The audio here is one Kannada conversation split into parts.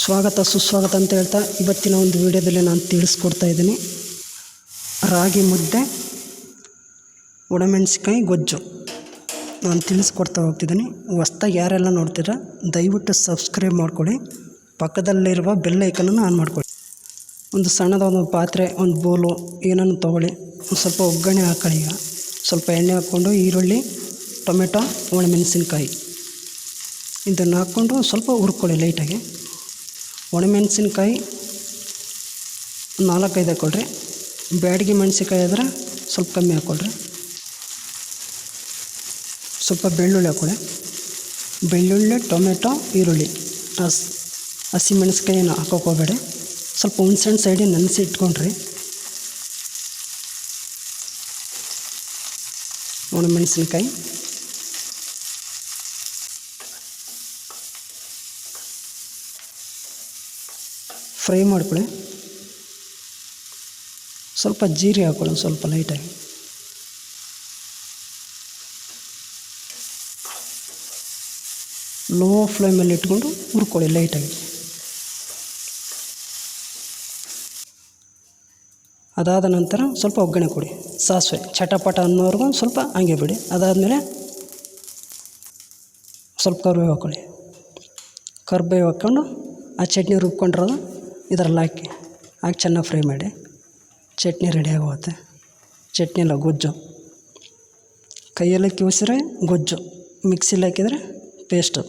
ಸ್ವಾಗತ, ಸುಸ್ವಾಗತ ಅಂತ ಹೇಳ್ತಾ ಇವತ್ತಿನ ಒಂದು ವಿಡಿಯೋದಲ್ಲಿ ನಾನು ತಿಳಿಸ್ಕೊಡ್ತಾ ಇದ್ದೀನಿ. ರಾಗಿ ಮುದ್ದೆ, ಒಣಮೆಣಸಿನ್ಕಾಯಿ, ಗೊಜ್ಜು. ನಾನು ತಿಳಿಸ್ಕೊಡ್ತಾ ಹೋಗ್ತಿದ್ದೀನಿ. ಹೊಸ್ದಾಗಿ ಯಾರೆಲ್ಲ ನೋಡ್ತೀರಾ, ದಯವಿಟ್ಟು ಸಬ್ಸ್ಕ್ರೈಬ್ ಮಾಡ್ಕೊಳ್ಳಿ. ಪಕ್ಕದಲ್ಲಿರುವ ಬೆಲ್ ಐಕನನ್ನು ಆನ್ ಮಾಡ್ಕೊಳ್ಳಿ. ಒಂದು ಸಣ್ಣದ ಒಂದು ಪಾತ್ರೆ, ಒಂದು ಬೋಲು ಏನನ್ನು ತೊಗೊಳ್ಳಿ. ಒಂದು ಸ್ವಲ್ಪ ಒಗ್ಗರಣೆ ಹಾಕೊಳ್ಳಿ ಈಗ. ಸ್ವಲ್ಪ ಎಣ್ಣೆ ಹಾಕ್ಕೊಂಡು ಈರುಳ್ಳಿ, ಟೊಮೆಟೊ, ಒಣಮೆಣಸಿನ್ಕಾಯಿ. ಇದನ್ನು ಹಾಕ್ಕೊಂಡು ಸ್ವಲ್ಪ ಹುರ್ಕೊಳ್ಳಿ ಲೈಟಾಗಿ ಒಣಮೆಣಸಿನ್ಕಾಯಿ ನಾಲ್ಕೈದು ಹಾಕ್ಕೊಳ್ರಿ. ಬ್ಯಾಡಗಿ ಮೆಣಸಿನ್ಕಾಯಿ ಆದರೆ ಸ್ವಲ್ಪ ಕಮ್ಮಿ ಹಾಕ್ಕೊಳ್ರಿ. ಸ್ವಲ್ಪ ಬೆಳ್ಳುಳ್ಳಿ ಹಾಕ್ಕೊಳ್ಳಿ ಬೆಳ್ಳುಳ್ಳಿ, ಟೊಮೆಟೊ, ಈರುಳ್ಳಿ. ಹಸ್ ಹಸಿ ಮೆಣಸಿನ್ಕಾಯಿನ ಹಾಕೋಕೆ ಹೋಗಬೇಡಿ ಸ್ವಲ್ಪ ಹುಣ್ಸೆಹಣ್ಣು ಸೈಡಿಗೆ ನೆನೆಸಿ ಇಟ್ಕೊಂಡ್ರಿ. ಒಣಮೆಣಸಿನ್ಕಾಯಿ. ಫ್ರೈ ಮಾಡ್ಕೊಳ್ಳಿ ಸ್ವಲ್ಪ ಜೀರಿಗೆ ಹಾಕೊಳ್ಳಿ ಸ್ವಲ್ಪ ಲೈಟಾಗಿ ಲೋ ಫ್ಲೇಮಲ್ಲಿ ಇಟ್ಕೊಂಡು ಹುರ್ಕೊಳ್ಳಿ ಲೈಟಾಗಿ ಅದಾದ ನಂತರ ಸ್ವಲ್ಪ ಒಗ್ಗರಣೆ ಕೊಡಿ. ಸಾಸಿವೆ, ಚಟಪಟ ಅನ್ನೋವರೆಗೂ ಸ್ವಲ್ಪ ಹಂಗೆ ಬಿಡಿ. ಅದಾದಮೇಲೆ ಸ್ವಲ್ಪ ಕರಿಬೇವು ಹಾಕ್ಕೊಳ್ಳಿ ಕರಿಬೇವು ಹಾಕ್ಕೊಂಡು ಆ ಚಟ್ನಿ ರುಬ್ಕೊಂಡಿರೋದು ಇದರಲ್ಲಿ ಹಾಕಿ ಹಾಕಿ ಚೆನ್ನಾಗಿ ಫ್ರೈ ಮಾಡಿ, ಚಟ್ನಿ ರೆಡಿ ಆಗೋಗುತ್ತೆ. ಚಟ್ನಿ ಅಲ್ಲ, ಗೊಜ್ಜು. ಕೈಯಲ್ಲಿ ಕಿವುಸಿದ್ರೆ ಗೊಜ್ಜು, ಮಿಕ್ಸಿಲಿ ಹಾಕಿದರೆ ಪೇಸ್ಟು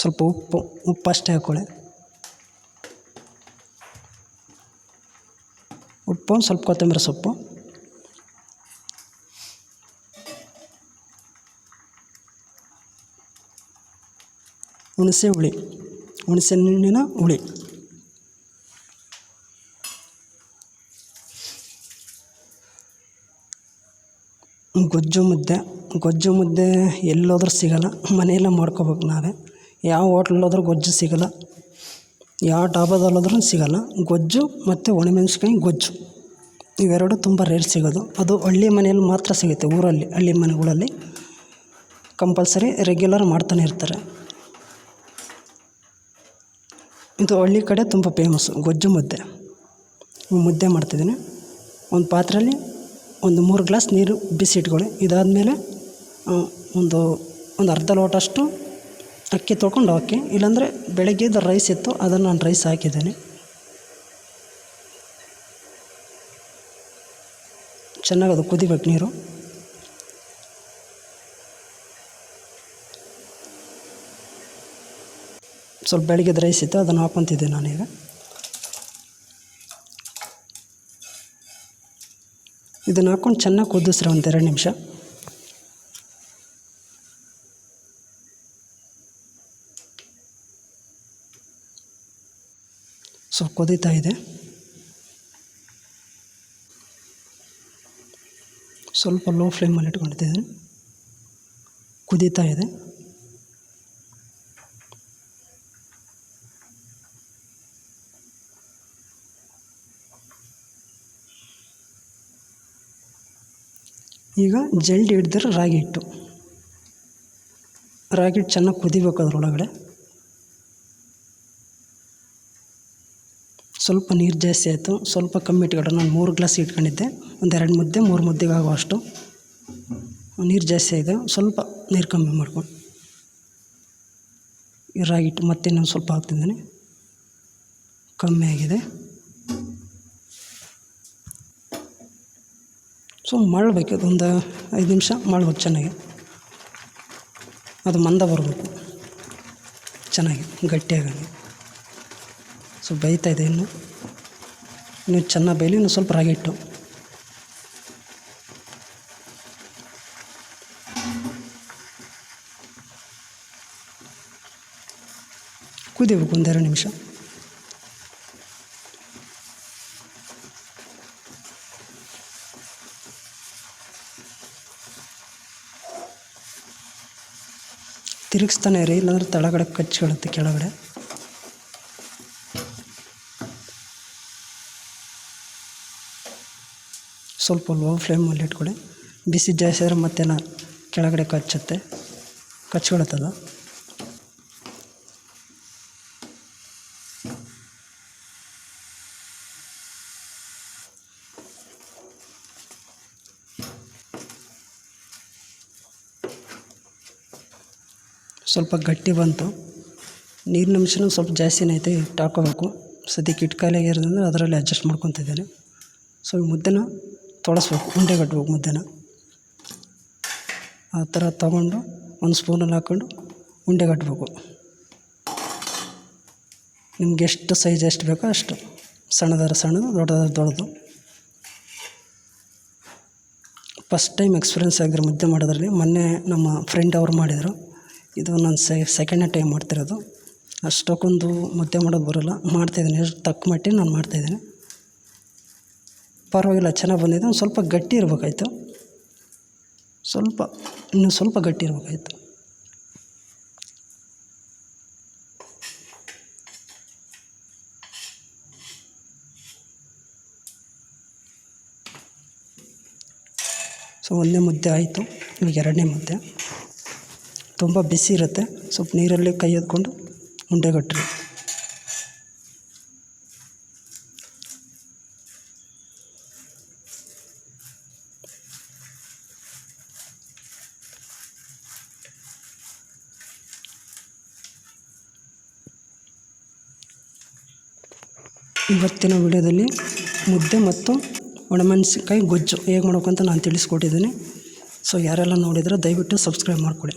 ಸ್ವಲ್ಪ ಉಪ್ಪು ಉಪ್ಪು ಅಷ್ಟೇ ಹಾಕ್ಕೊಳ್ಳಿ ಉಪ್ಪು, ಸ್ವಲ್ಪ ಕೊತ್ತಂಬರಿ ಸೊಪ್ಪು. ಹುಣಸೆ ಹುಳಿ, ಹುಣಸೆ ಹಣ್ಣಿನ ಹುಳಿ. ಗೊಜ್ಜು ಮುದ್ದೆ. ಗೊಜ್ಜು ಮುದ್ದೆ ಎಲ್ಲೋದ್ರೂ ಸಿಗೋಲ್ಲ. ಮನೆಯಲ್ಲೇ ಮಾಡ್ಕೋಬೇಕು ನಾವೇ. ಯಾವ ಹೋಟ್ಲಲ್ಲೋದ್ರೂ ಗೊಜ್ಜು ಸಿಗಲ್ಲ. ಯಾವ ಡಾಬಾದಲ್ಲೋದ್ರೂ ಸಿಗೋಲ್ಲ. ಗೊಜ್ಜು ಮತ್ತು ಒಣಮೆಣ್ಸಿನ್ಕಾಯಿ ಗೊಜ್ಜು. ಇವೆರಡೂ ತುಂಬ ರೇರ್ ಸಿಗೋದು. ಅದು ಹಳ್ಳಿ ಮನೆಯಲ್ಲಿ ಮಾತ್ರ ಸಿಗುತ್ತೆ ಊರಲ್ಲಿ, ಹಳ್ಳಿ ಮನೆಗಳಲ್ಲಿ. ಕಂಪಲ್ಸರಿ ರೆಗ್ಯುಲರ್ ಮಾಡ್ತಾನೆ ಇರ್ತಾರೆ. ಇದು ಹಳ್ಳಿ ಕಡೆ ತುಂಬ ಫೇಮಸ್ಸು ಗೊಜ್ಜು ಮುದ್ದೆ. ಮುದ್ದೆ ಮಾಡ್ತಿದ್ದೀನಿ. ಒಂದು ಪಾತ್ರೆಯಲ್ಲಿ ಒಂದು ಮೂರು ಗ್ಲಾಸ್ ನೀರು ಬಿಸಿ ಇಟ್ಕೊಳ್ಳಿ ಇದಾದಮೇಲೆ ಒಂದು ಒಂದು ಅರ್ಧ ಲೋಟಷ್ಟು ಅಕ್ಕಿ ತೊಳ್ಕೊಂಡು ಹಾಕಿ. ಇಲ್ಲಾಂದರೆ ಬೆಳಗ್ಗೆದು ರೈಸ್ ಇತ್ತು, ಅದನ್ನು ನಾನು ರೈಸ್ ಹಾಕಿದ್ದೇನೆ. ಚೆನ್ನಾಗಿ ಅದು ಕುದಿಬೇಕು ನೀರು. ಸ್ವಲ್ಪ ಬೆಳಗ್ಗೆದ ರೈಸ್ ಇತ್ತು, ಅದನ್ನು ಹಾಕೊತಿದ್ದೆ ನಾನೀಗ. ಇದನ್ನು ಹಾಕ್ಕೊಂಡು ಚೆನ್ನಾಗಿ ಕುದಿಸ್ರಿ ಒಂದು ಎರಡು ನಿಮಿಷ. ಸೊ, ಕುದೀತಾ ಇದೆ. ಸ್ವಲ್ಪ ಲೋ ಫ್ಲೇಮಲ್ಲಿ ಇಟ್ಕೊಂಡಿದ್ದೇನೆ. ಕುದೀತಾ ಇದೆ. ಈಗ ಜಲ್ಡಿ ಹಿಡಿದ್ರೆ ರಾಗಿ ಹಿಟ್ಟು ರಾಗಿ ಹಿಟ್ಟು ಚೆನ್ನಾಗಿ ಕುದಿಬೇಕು ಅದರೊಳಗಡೆ. ಸ್ವಲ್ಪ ನೀರು ಜಾಸ್ತಿ ಆಯಿತು. ಸ್ವಲ್ಪ ಕಮ್ಮಿ ಇಟ್ಕೊಂಡು ನಾನು ಮೂರು ಗ್ಲಾಸ್ ಇಟ್ಕೊಂಡಿದ್ದೆ. ಒಂದು ಎರಡು ಮುದ್ದೆ, ಮೂರು ಮುದ್ದೆಗೆ ಆಗುವಷ್ಟು. ನೀರು ಜಾಸ್ತಿ ಆಯಿತು ಸ್ವಲ್ಪ ನೀರು ಕಮ್ಮಿ ಮಾಡ್ಕೊಂಡು. ಈ ರಾಗಿ ಹಿಟ್ಟು ಮತ್ತೆ ಇನ್ನೊಂದು ಸ್ವಲ್ಪ ಹಾಕ್ತಿದ್ದೀನಿ. ಕಮ್ಮಿ ಆಗಿದೆ. ಸೊ ಮಾಡಬೇಕು ಅದೊಂದು ಐದು ನಿಮಿಷ ಮಳ್ಬೇಕು ಚೆನ್ನಾಗಿ. ಅದು ಮಂದ ಬರಬೇಕು. ಚೆನ್ನಾಗಿ ಗಟ್ಟಿಯಾಗಂಗೆ ಸೊ ಬೇಯ್ತಾ ಇದೆ ಇನ್ನು. ಇನ್ನು ಚೆನ್ನಾಗಿ ಬೇಯಲಿ, ಇನ್ನು ಸ್ವಲ್ಪ ರಾಗಿ ಇಟ್ಟು ಕುದಿಬೇಕು ಒಂದೆರಡು ನಿಮಿಷ. ತಿರುಗಿಸ್ತಾನೆ ರೀ, ಇಲ್ಲಾಂದ್ರೆ ತಳಗಡೆ ಕಚ್ಚಿಕೊಳ್ಳುತ್ತೆ ಕೆಳಗಡೆ. ಸ್ವಲ್ಪ ಲೋ ಫ್ಲೇಮಲ್ಲಿ ಇಟ್ಕೊಳ್ಳಿ ಬಿಸಿ ಜಾಸ್ತಿ ಆದರೆ ಮತ್ತೆನ ಕೆಳಗಡೆ ಕಚ್ಚುತ್ತೆ. ಕಚ್ಕೊಳುತ್ತದು. ಸ್ವಲ್ಪ ಗಟ್ಟಿ ಬಂತು. ನೀರಿನ ಅಂಶನೂ ಸ್ವಲ್ಪ ಜಾಸ್ತಿನೇ ಐತೆ ಇಟ್ಟು ಹಾಕೋಬೇಕು ಸದ್ಯಕ್ಕೆ ಇಟ್ಟು ಖಾಲಿಯಾಗಿ ಇರೋದ್ರಿಂದ ಅದರಲ್ಲಿ ಅಡ್ಜಸ್ಟ್ ಮಾಡ್ಕೊತಿದ್ದೇನೆ. ಸೊ ಈ ಮುದ್ದೆನ ತೊಳಸ್ಬೇಕು, ಉಂಡೆ ಕಟ್ಬೇಕು ಮುದ್ದೆನ. ಆ ಥರ ತಗೊಂಡು ಒಂದು ಸ್ಪೂನಲ್ಲಿ ಹಾಕ್ಕೊಂಡು ಉಂಡೆ ಕಟ್ಟಬೇಕು ನಿಮ್ಗೆ ಎಷ್ಟು ಸೈಜ್ ಎಷ್ಟು ಬೇಕೋ ಅಷ್ಟು ಸಣ್ಣದಾರ ಸಣ್ಣದು ದೊಡ್ಡದಾರ ದೊಡ್ಡದು. ಫಸ್ಟ್ ಟೈಮ್ ಎಕ್ಸ್ಪೀರಿಯೆನ್ಸ್ ಆಗಿರೋ ಮುದ್ದೆ ಮಾಡೋದ್ರಲ್ಲಿ ಮೊನ್ನೆ ನಮ್ಮ ಫ್ರೆಂಡ್ ಅವ್ರು ಮಾಡಿದರು. ಇದು ನಾನು ಸೆಕೆಂಡ್ನೇ ಟೈಮ್ ಮಾಡ್ತಿರೋದು. ಅಷ್ಟಕ್ಕೊಂದು ಮುದ್ದೆ ಮಾಡೋದು ಬರೋಲ್ಲ. ಮಾಡ್ತಾಯಿದ್ದೀನಿ ಎಷ್ಟು ತಕ್ಕ ಮಟ್ಟಿಗೆ ನಾನು ಮಾಡ್ತಾಯಿದ್ದೀನಿ ಪರವಾಗಿಲ್ಲ, ಚೆನ್ನಾಗಿ ಬಂದಿದೆ. ಒಂದು ಸ್ವಲ್ಪ ಗಟ್ಟಿ ಇರಬೇಕಾಯ್ತು. ಸ್ವಲ್ಪ, ಇನ್ನೂ ಸ್ವಲ್ಪ ಗಟ್ಟಿ ಇರಬೇಕಾಯ್ತು. ಸೊ ಒಂದನೇ ಮುದ್ದೆ ಆಯಿತು. ಇವಾಗ ಎರಡನೇ ಮುದ್ದೆ. ತುಂಬ ಬಿಸಿ ಇರುತ್ತೆ. ಸ್ವಲ್ಪ ನೀರಲ್ಲಿ ಕೈ ಉಂಡೆ ಕಟ್ಟಿರಿ ಇವತ್ತಿನ ವಿಡಿಯೋದಲ್ಲಿ ಮುದ್ದೆ ಮತ್ತು ಒಣಮೆಣಸಿನ್ಕಾಯಿ ಗೊಜ್ಜು ಹೇಗೆ ಮಾಡ್ಬೇಕು ಅಂತ ನಾನು ತಿಳಿಸ್ಕೊಟ್ಟಿದ್ದೀನಿ. ಸೊ ಯಾರೆಲ್ಲ ನೋಡಿದರೆ ದಯವಿಟ್ಟು ಸಬ್ಸ್ಕ್ರೈಬ್ ಮಾಡಿಕೊಡಿ.